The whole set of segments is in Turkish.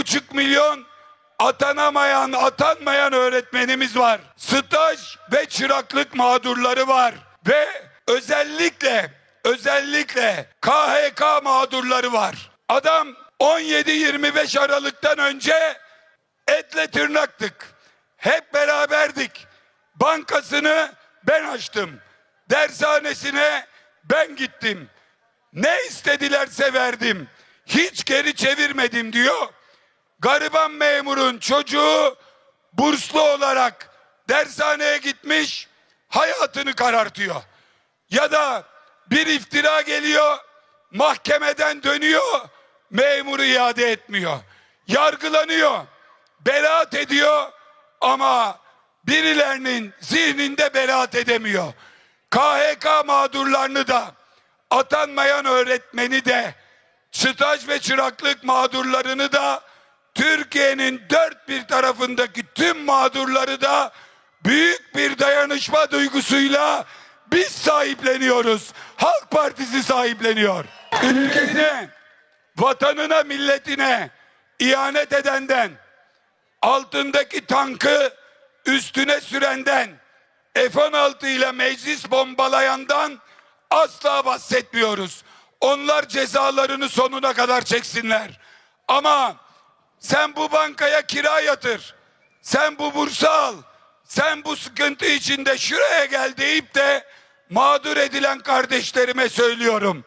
buçuk milyon atanamayan, atanmayan öğretmenimiz var. Staj ve çıraklık mağdurları var. Ve özellikle, özellikle KHK mağdurları var. Adam 17-25 Aralık'tan önce etle tırnaktık. Hep beraberdik. Bankasını ben açtım. Dershanesine ben gittim. Ne istedilerse verdim. Hiç geri çevirmedim diyor. Gariban memurun çocuğu burslu olarak dershaneye gitmiş hayatını karartıyor. Ya da bir iftira geliyor mahkemeden dönüyor memuru iade etmiyor. Yargılanıyor beraat ediyor ama birilerinin zihninde beraat edemiyor. KHK mağdurlarını da atanmayan öğretmeni de staj ve çıraklık mağdurlarını da Türkiye'nin dört bir tarafındaki tüm mağdurları da büyük bir dayanışma duygusuyla biz sahipleniyoruz. Halk Partisi sahipleniyor. Ülkesine, vatanına, milletine ihanet edenden, altındaki tankı üstüne sürenden, F-16 ile meclis bombalayandan asla bahsetmiyoruz. Onlar cezalarını sonuna kadar çeksinler. Ama sen bu bankaya kira yatır. Sen bu bursa al. Sen bu sıkıntı içinde şuraya gel deyip de mağdur edilen kardeşlerime söylüyorum.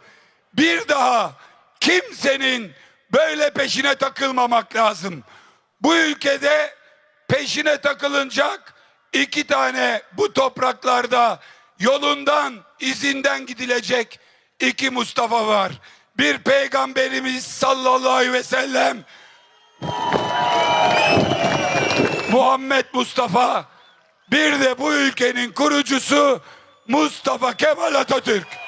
Bir daha kimsenin böyle peşine takılmamak lazım. Bu ülkede peşine takılınacak iki tane bu topraklarda yolundan izinden gidilecek iki Mustafa var. Bir peygamberimiz sallallahu aleyhi ve sellem Muhammed Mustafa bir de bu ülkenin kurucusu Mustafa Kemal Atatürk.